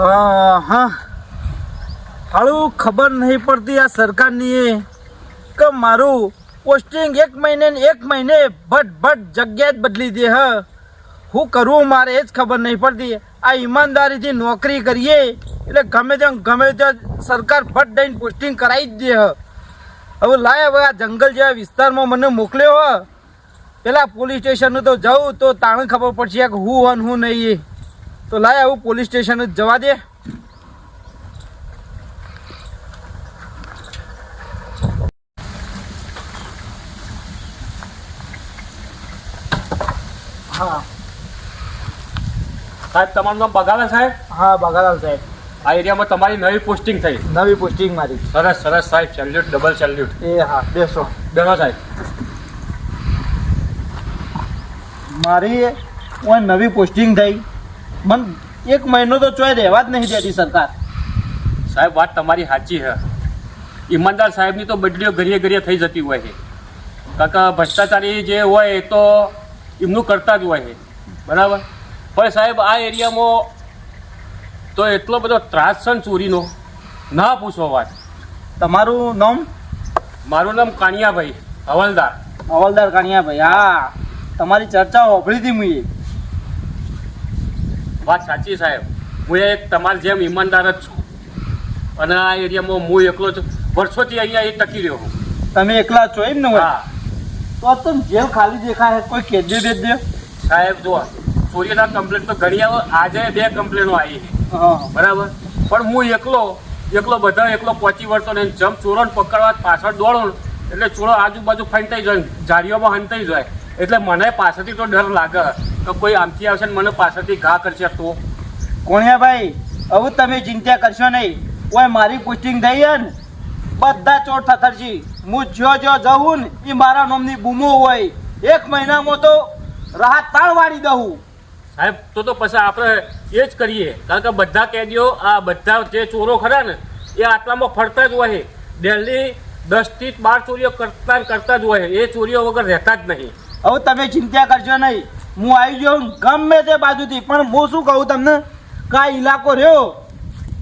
હા હાળું ખબર નહીં પડતી આ સરકારની કે મારું પોસ્ટિંગ એક મહિને એક મહિને ભટ ભટ જગ્યા જ બદલી દે, હ. હું કરવું મારે એ જ ખબર નહીં પડતી. આ ઈમાનદારીથી નોકરી કરીએ એટલે ગમે તેમ ગમે ત્યાં સરકાર ભટ દઈને પોસ્ટિંગ કરાવી જ દે, હ. હવે લાય હવે આ જંગલ જેવા વિસ્તારમાં મને મોકલ્યો, હ. પેલા પોલીસ સ્ટેશનનું તો જાઉં તો તાણે ખબર પડશે કે હું હન હું નહીં. તો લાય આવું પોલીસ સ્ટેશન જ જવા દે. હા. સાહેબ તમારું નામ સાહેબ? હા બગાલાલ સાહેબ. આ એરિયામાં તમારી નવી પોસ્ટિંગ થઈ. નવી પોસ્ટિંગ મારી. સરસ સરસ સાહેબ સેલ્યુટ ડબલ સેલ્યુટ. એ હા બેસો. બેનો સાહેબ. મારી નવી પોસ્ટિંગ થઈ. મન એક મહિનો તો ચોય રહેવા જ નહીં દેતી સરકાર. સાહેબ વાત તમારી સાચી છે. ઈમાનદાર સાહેબની તો બદલીઓ ઘરીએ ઘરીએ થઈ જતી હોય છે. કાકા ભ્રષ્ટાચારી જે હોય એ તો એમનું કરતા જ હોય છે. બરાબર? પણ સાહેબ આ એરિયામાં તો એટલો બધો ત્રાસ છે ચોરીનો? ના પૂછો વાત. તમારું નામ? મારું નામ કાણિયાભાઈ હવલદાર. હવલદાર કાણિયાભાઈ હા. તમારી ચર્ચા હોભળી હતી મુએ વાત સાચી સાહેબ. હું એક તમારી જેમ ઈમાનદાર જ છું. અને આ એરિયામાં હું એકલો છું વર્ષોથી અહીંયા એ ટકી રહ્યો છું. તમે એકલા છો એમ ને હા. તો આ તો જેલ ખાલી દેખાય કોઈ કેદી દે દે. સાહેબ જો ચોરીના કમ્પ્લેન તો ઘણી આવે આજે બે કમ્પ્લેનો આવી બરાબર? પણ હું એકલો એકલો બધા એકલો પહોંચી વળતો ને જમ ચોરોને પકડવા પાછળ દોડો ને એટલે ચોરો આજુબાજુ ફંટાઈ જાય ઝાડીઓમાં હંતાઈ જાય. એટલે મને પાછળથી તો ડર લાગે કે કોઈ આમથી આવશે ને મને પાછળથી ઘા કરશે તો. કોણિયાભાઈ હવે તમે ચિંતા કરશો નહીં. ઓય મારી પોસ્ટિંગ થઈ ને? બધા ચોર થથરજી હું જ્યો જ્યો જવું ને એ મારા નામની બૂમો હોય. એક મહિનામાં તો રાહત તાણ વાળી દઉં. સાહેબ તો તો પછી આપણે એ જ કરીએ. કારણ કે બધા કેદીઓ આ બધા જે ચોરો ખરા ને એ આટલામાં ફરતા જ હોય. ડેલી દસથી બાર ચોરીઓ કરતા કરતા જ હોય. એ ચોરીઓ વગર રહેતા જ નહીં. હવે તમે ચિંતા કરશો નહીં. હું આવી જાઉં ગમે તે બાજુથી. પણ હું શું કહું તમને? કાંઈ ઇલાકો રહ્યો?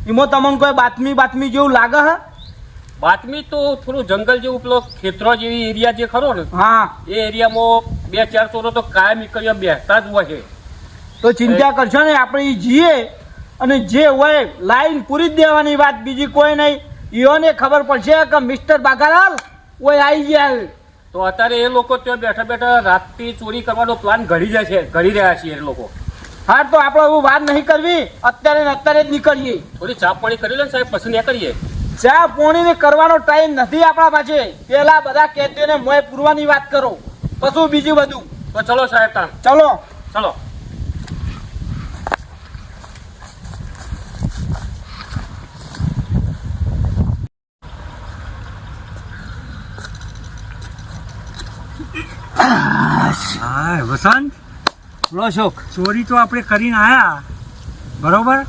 એમાં તમને કોઈ બાતમી બાતમી જેવું લાગે હા? બાતમી તો થોડું જંગલ જેવું પેલો ખેતરો જેવી એરિયા જે ખરો ને હા. એ એરિયામાં બે ચાર ચોરો તો કાયમ નીકળ્યા બેસતા જ હોય છે. તો ચિંતા કરશો નહીં આપણે એ જઈએ અને જે હોય લાઈન પૂરી જ દેવાની વાત બીજી કોઈ નહીં. ઈઓને ખબર પડશે કે મિસ્ટર બાગાલાલ ઓય આવી ગયા તો અત્યારે એ લોકો ત્યાં બેઠા બેઠા રાતથી ચોરી કરવાનો પ્લાન ઘડી જાય છે ઘડી રહ્યા છે એ લોકો. હા તો આપણે એવું વાત નહીં કરવી. અત્યારે ને અત્યારે જ નીકળીએ. થોડી ચા પાણી કરી લે ને સાહેબ પછી નીકળીએ. ચા પોણીને કરવાનો ટાઈમ નથી આપણા પાસે. પેલા બધા કેદીઓને મોય પૂરવાની વાત કરો. પછી બીજું બધું. તો ચલો સાહેબ તાણ. ચલો. ચલો. હા વસંત. લો શોક ચોરી તો આપણે કરીને આવ્યા બરોબર?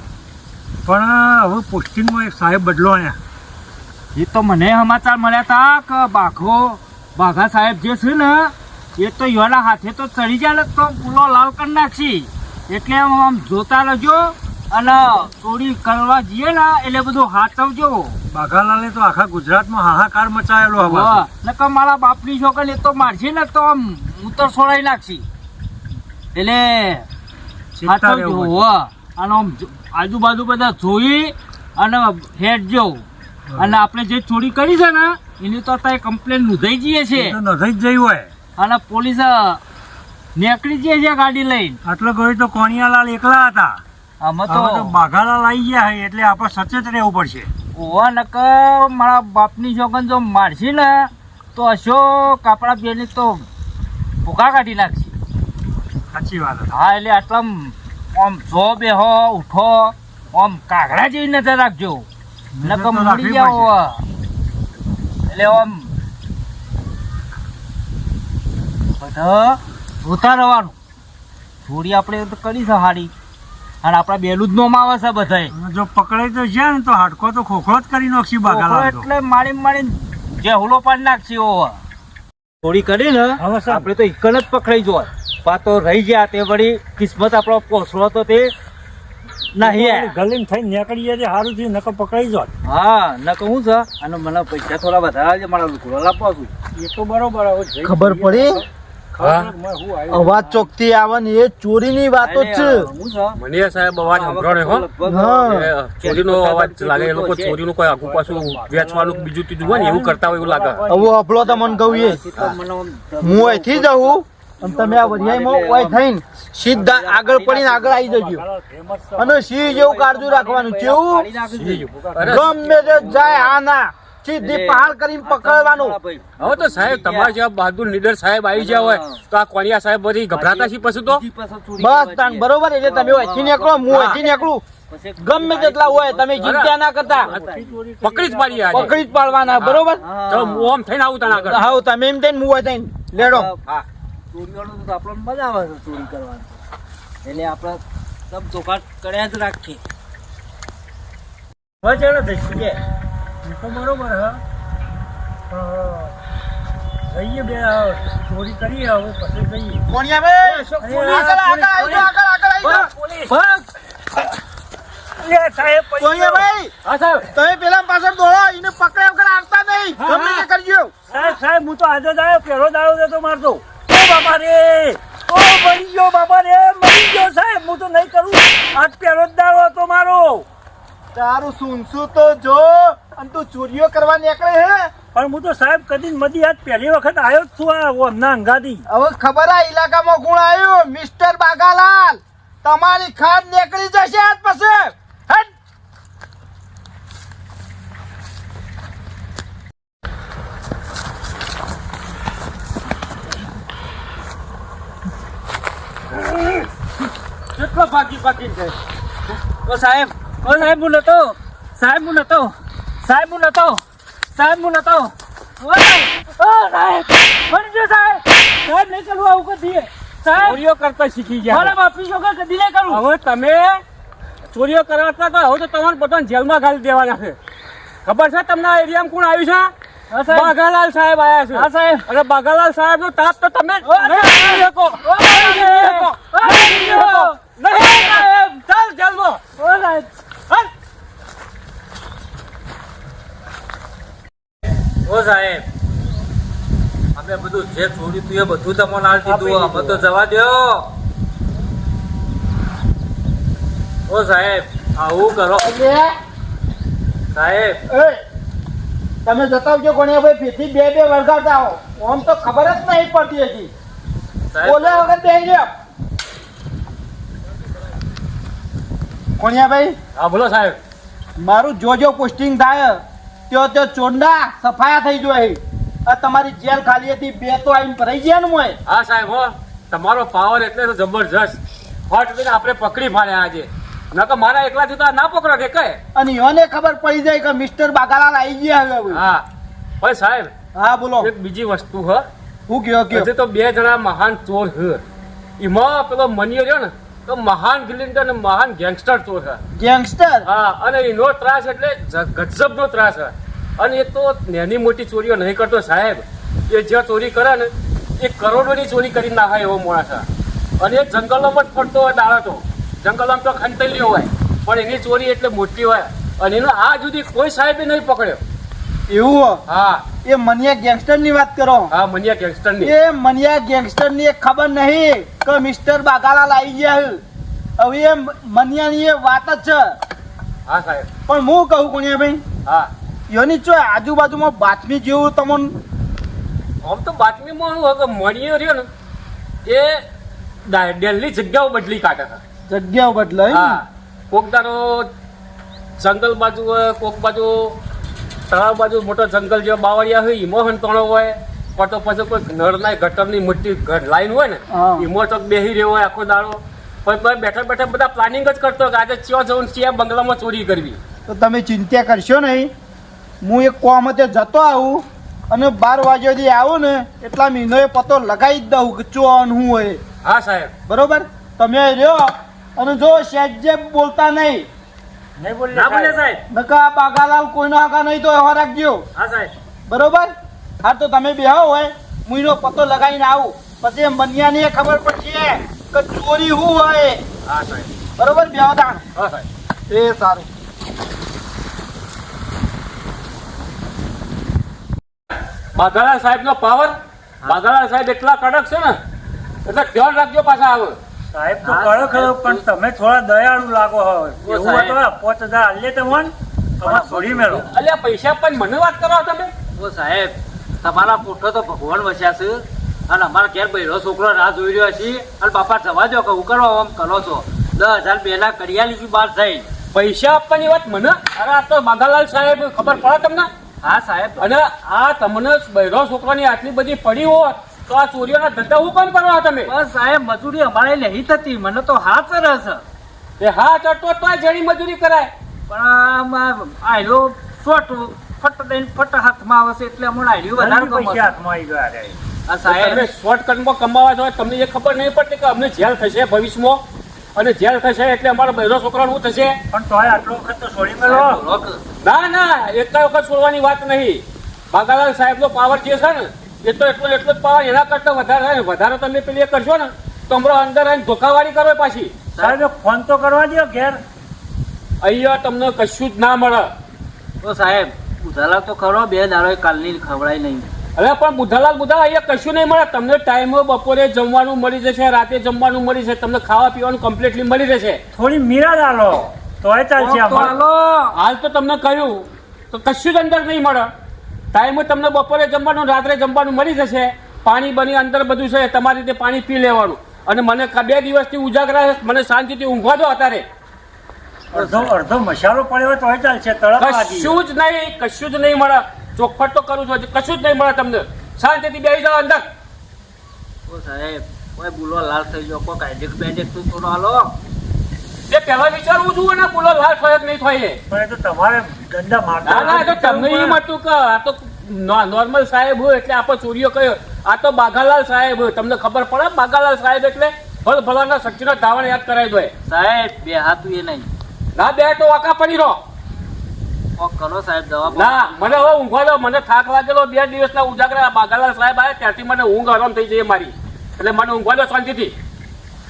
પણ હવે પોસ્ટિંગમાં એક સાહેબ બદલો ને એ તો મને સમાચાર મળ્યા હતા કે બાઘો બાઘા સાહેબ જે છે ને એ તો યોના હાથે તો ચડી જાય તો પૂલો લાલ કરી નાખશી. એટલે આમ જોતા રહેજો અને ચોરી કરવા જઈએ ને એટલે બધું હાથવજો બાઘાલાલે તો આખા ગુજરાતમાં હાહાકાર મચાયેલો હવે નકર મારા બાપની છોકરી એ તો મારશે ને તો આમ તો છોડાઈ નાખશી. એટલે. અને આમ આજુબાજુ બધા જોઈ અને હેઠજો અને આપણે જે ચોરી કરી છે ને એની તો અત્યારે કમ્પ્લેન નોંધાઈ જઈએ છે. તો નોંધાઈ જઈ હોય. અને પોલીસ નીકળી જઈએ છે ગાડી લઈને. આટલો ગયો તો કોણિયાલાલ એકલા હતા. આમાં તો તો બાઘાલાલ આવી ગયા હોય એટલે આપણે સચેત રહેવું પડશે. ઓવા નકર મારા બાપની છોકન જો મારશી ને તો અશોક આપણા બેની તો ભૂકા કાઢી નાખશે સાચી વાત હા એટલે આટલા આમ જો બેહો ઉઠો આમ કાગડા જેવી નજર રાખજો. નકમ મળી જાઓ એટલે આમ બધા જોતા રહેવાનું. થોડી આપણે તો કરી છે હારી અને આપણા બેલું જ નોમ આવે છે બધાય. જો પકડાઈ તો છે ને તો હાડકો તો ખોખરો જ કરી નાખશે બાગા એટલે મારી મારી જે હુલો પાડી નાખશે ઓવા. થોડી કરી ને આપણે તો ઇકન જ પકડાઈ જોય પાતો રહી ગયા તે વળી કિસ્મત આપણો પોસડો તો તે નહીં ગલીમ થઈને નીકળીએ છે સારું થયું નકર પકડાઈ જાત હા ન હું છે? અને મને પૈસા થોડા વધારે મારા લુકડો લાવવા છું એ તો બરોબર ખબર પડી? અવાજ ચોકથી આવે ને એ ચોરીની વાતો જ છે. મને સાહેબ અવાજ સંભળાણો હો. ચોરીનો અવાજ લાગે એ લોકો ચોરીનું કોઈ આગુ પાછું વેચવાનું બીજું ત્રીજું હોય ને એવું કરતા હોય એવું લાગે. હવે અપલો તમને કહું એ. હું. અહીંથી જઉં અને તમે આ વરિયાઈમાં ઓય થઈને સીધા આગળ પડીને આગળ આવી જજો. અને સિંહ જેવું કાળજું રાખવાનું કેવું? ગમે તે જાય હા ના સીધી પહાડ કરીને પકડવાનું. હવે તો સાહેબ તમારા જેવા બહાદુર લીડર સાહેબ આવી ગયા હોય તો આ કોણિયા સાહેબ બધી ગભરાતા છે પછી તો? બસ તાન બરોબર એટલે તમે અહીંથી નીકળો હું અહીંથી નીકળું. ગમે તેટલા હોય તમે ચિંતા ના કરતા. પકડી જ પાડીએ પકડી જ પાડવાના બરોબર? તો હું આમ થઈને આવું તને આગળ. હા તમે એમ થઈને હું થઈને લેડો. હા. ચોરીવાળું તો આપણને મજા આવે છે ચોરી કરવાની. એટલે આપણે સબ ચોખાટ કર્યા જ રાખીએ. હવે ચાલો દઈએ. એ તો બરોબર હા. જઈએ બે ચોરી કરીએ હવે પછી જઈએ. કોણિયા ભાઈ? આગળ આગળ આગળ આગળ આવી જાઓ. એ સાહેબ ભાઈ? હા સાહેબ. તમે પેલા પાછળ દોડો એને પકડ્યા વગર આવતા નહીં. ગમે તે કરજો. સાહેબ સાહેબ હું તો આજે જ આવ્યો પહેલો દાડો દેતો મારતો. ઓ બાપા રે ઓ મરી ગયો બાપા રે મરી ગયો સાહેબ. હું તો નહીં કરું. આજ પહેલો જ દાડો હતો મારો. તારું સુનસું તો જો અને તું ચોરીઓ કરવા નીકળે હે? પણ હું તો સાહેબ કદી મધી આજ પહેલી વખત આવ્યો જ છું આ ઓમના અંગાદી હવે ખબર આ ઇલાકામાં કોણ આવ્યું? મિસ્ટર બાગાલાલ. તમારી ખાદ નીકળી જશે આજ પછી. કેટલો ભાગી ભાગી છે? તો સાહેબ ઓ સાહેબ હું નતો. સાહેબ હું નતો. સાહેબ હું નતો. સાહેબ હું નતો. ઓ સાહેબ. મરી ગયો સાહેબ. સાહેબ નહીં કરવું આવું કદી સાહેબ ચોરીઓ કરતા શીખી ગયા. મારા બાપી છોકરા કદી નહીં કરું. હવે તમે ચોરીઓ કરતા તો હવે તો તમારે બધાને જેલમાં ઘાલી દેવાના છે. ખબર છે તમને આ એરિયામાં કોણ આવ્યું છે? બાઘાલાલ સાહેબ આયા છે. હા સાહેબ. અરે બાઘાલાલ સાહેબ નો તાપ તો તમે શકો. નહીં સાહેબ. ચાલ જેલમાં. ઓ સાહેબ હાલ. સાહેબ. અમે બધું જે છોડ્યું તું એ બધું તમને આલ દીધું અમે તો જવા દો ઓ સાહેબ આવું કરો. સાહેબ. તમે જતા આવજો કોણિયા ભાઈ ફીથી બે બે વળગાડતા આવો આમ તો ખબર જ નહીં પડતી હજી. બોલે વગર બે રહ્યો કોણિયા ભાઈ હા બોલો સાહેબ. મારું જોજો પોસ્ટિંગ થાય. ત્યો ત્યો ચોંડા સફાયા થઈ જાય આ તમારી જેલ ખાલી હતી બે તો આવીને ભરાઈ ગયા ને મોય હા સાહેબ હો. તમારો પાવર એટલે તો જબરજસ્ત. હોટ લઈને આપણે પકડી પાડ્યા આજે. નકર મારા એકલા તો આ ના પકડો કે કઈ? અને યોને ખબર પડી જાય કે મિસ્ટર બાગાલાલ આવી ગયા હવે હા. ભાઈ સાહેબ. હા બોલો. એક બીજી વસ્તુ હ. હું કયો કયો? તો બે જણા મહાન ચોર છે એમાં પેલો મનીયો રહ્યો ને તો મહાન ગિલિન્ડર અને મહાન ગેંગસ્ટર ચોર છે. ગેંગસ્ટર? હા અને એનો ત્રાસ એટલે ગજબનો ત્રાસ છે. અને એ તો નાની મોટી ચોરીઓ નહીં કરતો સાહેબ. એ જે ચોરી કરે ને એ કરોડોની ચોરી કરી નાખે એવો માણસ છે. અને એ જંગલોમાં જ ફરતો હોય દાડો તો જંગલોમાં તો ખંતેલ્યો હોય. પણ એની ચોરી એટલે મોટી હોય. અને એનો આ જુદી કોઈ સાહેબે નહીં પકડ્યો. એવું હો. એ મનિયા ગેંગસ્ટરની વાત કરો. હા મનિયા ગેંગસ્ટરની. એ મનિયા ગેંગસ્ટરની ખબર નહીં કે મિસ્ટર બાગાલાલ આવી ગયા હવે એ મનિયા ની વાત જ છે. હા સાહેબ. પણ હું કહું કોણિયા ભાઈ હા. યોની ચો આજુબાજુમાં બાતમી જેવું તમને આમ તો બાતમીમાં શું કે મણિયો રહ્યો ને એ દિલ્હી જગ્યાઓ બદલી કાઢે છે. જગ્યાઓ બદલાય હા. કોક દાડો જંગલ બાજુ કોક બાજુ તળાવ બાજુ મોટો જંગલ જેવા બાવળિયા હોય એમાં હંતણો હોય પણ તો પછી કોઈ નળના ગટરની મોટી લાઈન હોય ને. એમાં તો બેહી રહ્યો હોય આખો દાડો. પણ બેઠા બેઠા બધા પ્લાનિંગ જ કરતો કે આજે ચ્યો જવું ચ્યા બંગલામાં ચોરી કરવી. તો તમે ચિંતા કરશો નહીં. હું એક કોમતે જતો આવું અને બાર વાગ્યા સુધી આવું ને એટલા મહિનો પતો લગાવી જ દઉં કે ચોન હું હોય. હા સાહેબ. બરોબર? તમે રહ્યો અને જો સેજે બોલતા નહીં નહીં બોલે ના બોલે સાહેબ. નકા બાગાલાલ કોઈનો આગા નહીં તો એવા રાખજો. હા સાહેબ. બરોબર? હા તો તમે બેહો હોય. હું એનો પતો લગાવીને આવું. પછી મનિયાની ખબર પડશે કે ચોરી હું હોય. હા સાહેબ. બરોબર? બેહો તાણ હા સાહેબ. એ સારું. બાઘાલા સાહેબનો પાવર બાઘાલા સાહેબ એટલા કડક છે ને? એટલે ધ્યાન રાખજો પાછા આવે સાહેબ તો કરો ખરો પણ તમે થોડા દયાળુ લાગો હવે. એવું હતો પાંચ હજાર આલે તમને તમારે છોડી મેળો અલ્યા પૈસા પણ મને વાત કરો તમે. ઓ સાહેબ તમારા પોઠો તો ભગવાન વસ્યા છે. અને અમારા ઘેર બૈરો છોકરો રાહ જોઈ રહ્યો છે. અને બાપા જવા દો કે હું કરવા આમ કરો છો. દસ હજાર પહેલા કરિયા લીધી બહાર થઈ પૈસા આપવાની વાત મને? અરે આ તો માધાલાલ સાહેબ ખબર પડે તમને? હા સાહેબ. અને આ તમને બૈરો છોકરાની આટલી બધી પડી હોય તો આ ચોરીઓના ધંધા હું કોણ કરવા તમે? બસ સાહેબ મજૂરી અમારે નહીં થતી. મને તો હાથ રસ એ હા ચટો તો જણી મજૂરી કરાય. પણ આમાં આયલો શોટ ફટ દઈને ફટ હાથમાં આવશે એટલે હમણાં આયલી વધારે પૈસા હાથમાં આવી ગયા રે. આ તમે સાહેબ શોર્ટકટમાં કમાવા છો તમને એ ખબર નહીં પડતી કે અમને જેલ થશે ભવિષ્યમાં. અને જેલ થશે એટલે અમારા બૈરો છોકરાનું શું થશે? પણ તોય આટલો વખત તો છોડી. ના ના એક વખત છોડવાની વાત નહીં. બાગાલાલ સાહેબનો પાવર જે છે ને. એ તો એટલો એટલો જ પાવર એના કરતા વધારે વધારે તમે પેલી કરશો ને તો હમણાં અંદર આવીને ધોકાવાળી કરો પાછી. સાહેબ ફોન તો કરવા દો ઘેર. અહીંયા તમને કશું જ ના મળે. તો સાહેબ બુધાલાલ તો ખરો બે દાડો કાલની ખવડાય નહીં. હવે પણ બુધાલાલ બુધા અહીંયા કશું નહીં મળે. તમને ટાઈમ બપોરે જમવાનું મળી જશે રાતે જમવાનું મળી જશે તમને ખાવા પીવાનું કમ્પ્લીટલી મળી જશે. થોડી મીરા ચાલશે તો હાલ તો તમને કહ્યું તો કશું જ અંદર નહીં મળે. ટાઈમે તમને બપોરે જમવાનું રાત્રે જમવાનું મળી જશે. પાણી બની અંદર બધું છે તમારી રીતે પાણી પી લેવાનું. અને મને બે દિવસથી ઉજાગરા છે મને શાંતિથી ઊંઘવા દો અત્યારે. અડધો અડધો મસાલો પડ્યો હોય તોય ચાલશે કશું જ નહીં કશું જ નહીં મળે. ચોખવટ તો કરું છું કશું જ નહીં મળે તમને. શાંતિથી બેસી જાઓ અંદર. ઓ સાહેબ કોઈ બોલો લાલ થઈ ગયો કોઈ કાયદેક બેડેક તો થોડો હાલો. એ પહેલા વિચારવું જોઈએ ને બોલો લાલ થાય નહીં થાય પણ એ તો તમારે દંડા ના ના તો તમને એમ હતું કે આ તો નોર્મલ સાહેબ હોય એટલે આપણે ચોરીઓ કયો આ તો બાઘાલાલ સાહેબ હોય તમને ખબર પડે બાઘાલાલ સાહેબ એટલે ભલ ભલાના શક્તિનો ધાવણ યાદ કરાવી દો સાહેબ બે હાથ એ નહીં. ના બે તો વાકા પડી રહો. કરો સાહેબ જવાબ ના મને હવે ઊંઘવા દો મને થાક લાગેલો બે દિવસના ઉજાગરા બાઘાલાલ સાહેબ આવ્યા ત્યાંથી મને ઊંઘ આરામ થઈ જાય મારી. એટલે મને ઊંઘવા દો શાંતિથી.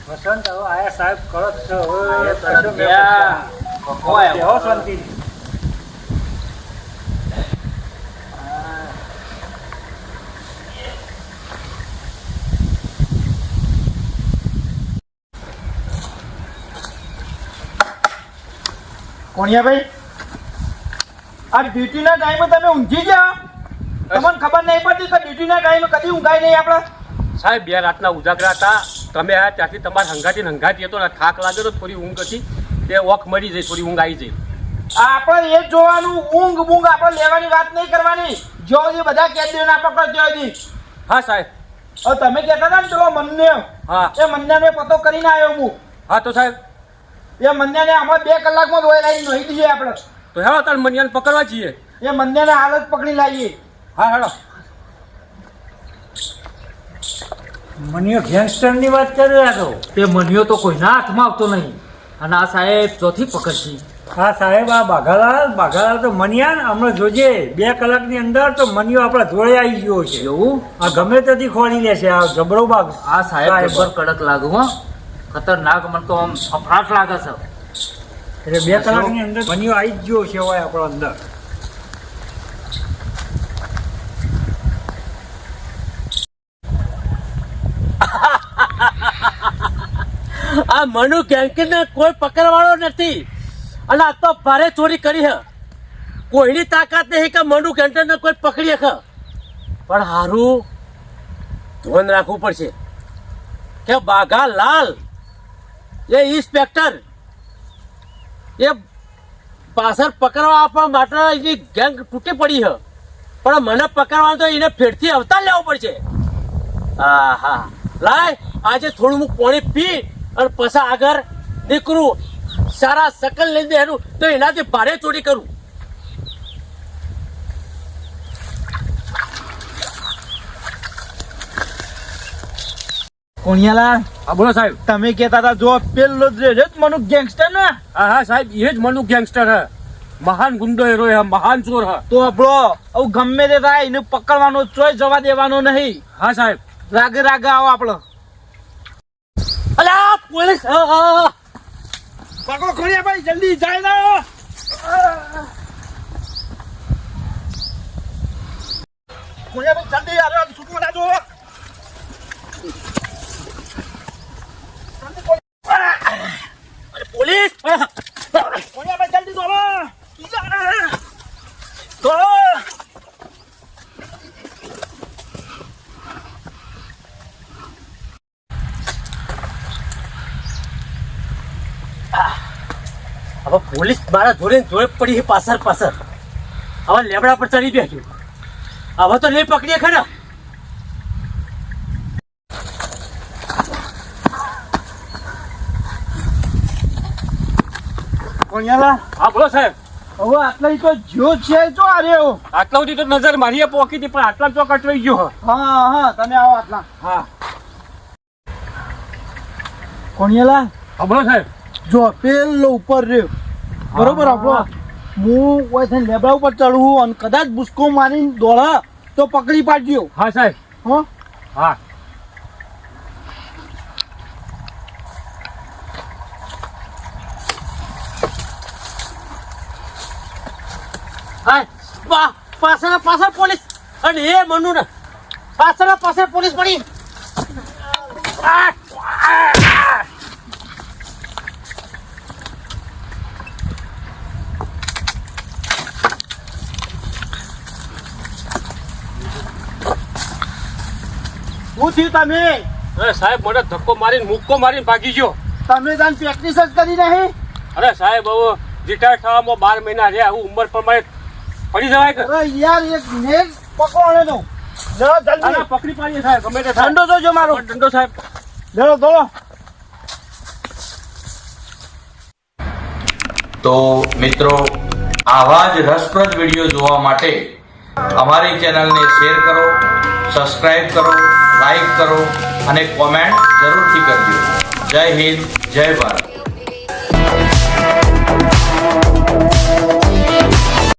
વસંત હવે આયા સાહેબ કરો જ છે. હવે કશો બેહો શાંતિથી. કોણિયાભાઈ આ ડ્યુટીના ટાઈમે તમે ઊંઘી ગયા? તમને ખબર નહીં પડતી કે ડ્યુટીના ટાઈમે કદી ઊંઘાય નહીં આપણે? સાહેબ બે રાતના ઉજાગરા હતા. તમે આ ત્યાંથી તમારે હંગાતી હંગાતી હતો ને થાક લાગેલો થોડી ઊંઘ હતી. તે ઓખ મળી જાય થોડી ઊંઘ આવી જાય આપણે એ જોવાનું ઊંઘ બૂંઘ આપણે લેવાની વાત નહીં કરવાની. જો એ બધા કેદીઓને આપણે દેવાની હા સાહેબ. હવે તમે કહેતા હતા ને પેલો મન્ય હા. એ મન્યાને પતો કરીને આવ્યો હું. હા તો સાહેબ. એ મન્યાને આમાં બે કલાકમાં રોય લાવી નહીં દઈએ આપણે. તો હેડો તાર મન્યાને પકડવા જઈએ. એ મન્યાને હાલત પકડી લાવીએ. હા હેડો. મનીયો ગેંગસ્ટરની વાત કરી રહ્યા છો તે મનિયો તો કોઈના હાથમાં આવતો નહીં. અને આ સાહેબ ચોથી પકડશી. હા સાહેબ આ બાઘાલાલ બાઘાલાલ તો મનિયા ને હમણાં જોજે બે કલાકની અંદર તો મનિયો આપણા જોડે આવી ગયો છે. એવું? આ ગમે તેથી ખોલી લેશે આ જબરો બાગ. આ સાહેબ જબર કડક લાગુ હો. ખતરનાક મને તો આમ અફરાટ લાગે છે. એટલે બે કલાકની અંદર મનિયો આવી જ ગયો છે હોય આપણો અંદર. આ મનુ ગેંગને કોઈ પકડવાળો નથી. અને આ તો ભારે ચોરી કરી હે. કોઈની તાકાત નહીં કે મનુ ગેંગને કોઈ પકડી હે પણ હારું ધ્યાન રાખવું પડશે. કે બાઘા લાલ, એ ઇન્સ્પેક્ટર, એ પાછળ પકડવા આપવા માટે એની ગેંગ તૂટી પડી છે પણ મને પકડવા તો એને ફેરથી અવતાર લેવો પડશે. હા હા લાય, આજે થોડું હું પાણી પી અને પછી આગળ નીકળું સારા સકલ લઈને એનું તો એનાથી ભારે ચોરી કરું. કોણિયાલા હા બોલો સાહેબ. તમે કહેતા હતા જો પેલો જ મનુ ગેંગસ્ટર ને? હા હા સાહેબ એ જ મનુ ગેંગસ્ટર હે. મહાન ગુંડો હેરો હે મહાન ચોર હે. તો આપણો આવું ગમે તે થાય એને પકડવાનો ચોય જવા દેવાનો નહીં. હા સાહેબ. રાગે રાગે આવો આપણો. પોલીસ. પકડો ખોડિયા ભાઈ જલ્દી જાય ને ખોડિયા ભાઈ જલ્દી અરે છૂટવું ના જો પોલીસ ખોડિયા ભાઈ જલ્દી દોડો દોડો હવે પોલીસ મારા જોડે ને જોડે પડી છે પાછળ પાછળ. હવે લેબડા પર ચડી બેઠું. હવે તો નહીં પકડીએ ખરા. ખોડિયાલા હા બોલો સાહેબ. હવે આટલા તો જ્યો છે તો આ રહ્યો. આટલા સુધી તો નજર મારીએ પોકી હતી પણ આટલા ચોક અટવાઈ ગયો. હા હા તમે આવો આટલા. હા. કોણિયાલા? હા બોલો સાહેબ. જો પેલો ઉપર રહ્યો. બરોબર આપણો? હું કોઈ થઈને લેબડા ઉપર ચડવું અને કદાચ બુસકો મારીને દોડા તો પકડી પાડજો. હા સાહેબ. હો? હા. પાછળ પાછળ પોલીસ. અને એ મનુ ને પાછળ પાછળ પોલીસ પડી. આ! શું થયું તમે? અરે સાહેબ મને ધક્કો મારીને મુક્કો મારીને ભાગી ગયો. તમે તાન પ્રેક્ટિસ જ કરી નહીં? અરે સાહેબ હવે રિટાયર થવામાં બાર મહિના રહ્યા હું ઉંમર પ્રમાણે પડી જવાય કે? અરે યાર એક નેક પકવાણે દો લો અરે જલ્દી પકડી પાડીએ સાહેબ ગમે તે. ઠંડો જોજો મારો. ઠંડો સાહેબ. લેલો દોડો. તો મિત્રો આવા જ રસપ્રદ વીડિયો જોવા માટે અમારી ચેનલને શેર કરો સબસ્ક્રાઇબ કરો લાઈક કરો અને કોમેન્ટ જરૂરથી કરજો. જય હિન્દ જય ભારત.